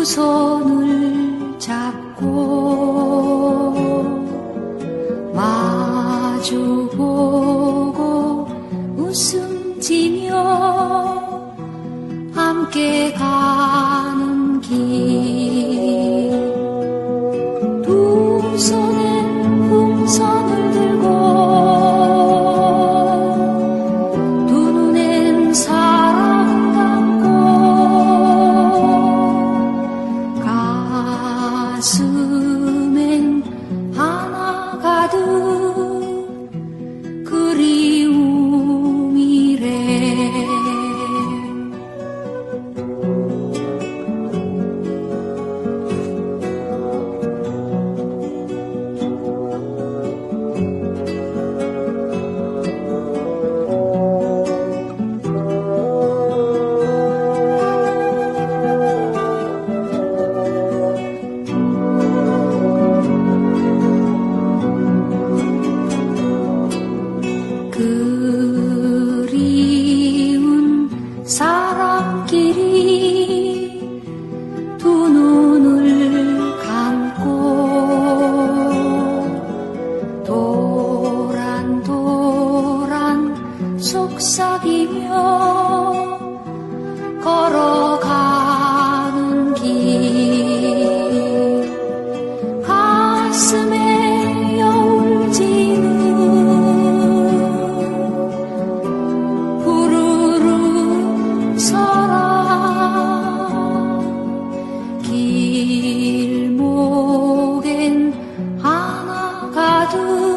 두 손을 잡고 마주보고 웃음 지며 그리운 사람끼리 두 눈을 감고 도란도란 속삭이며 lado.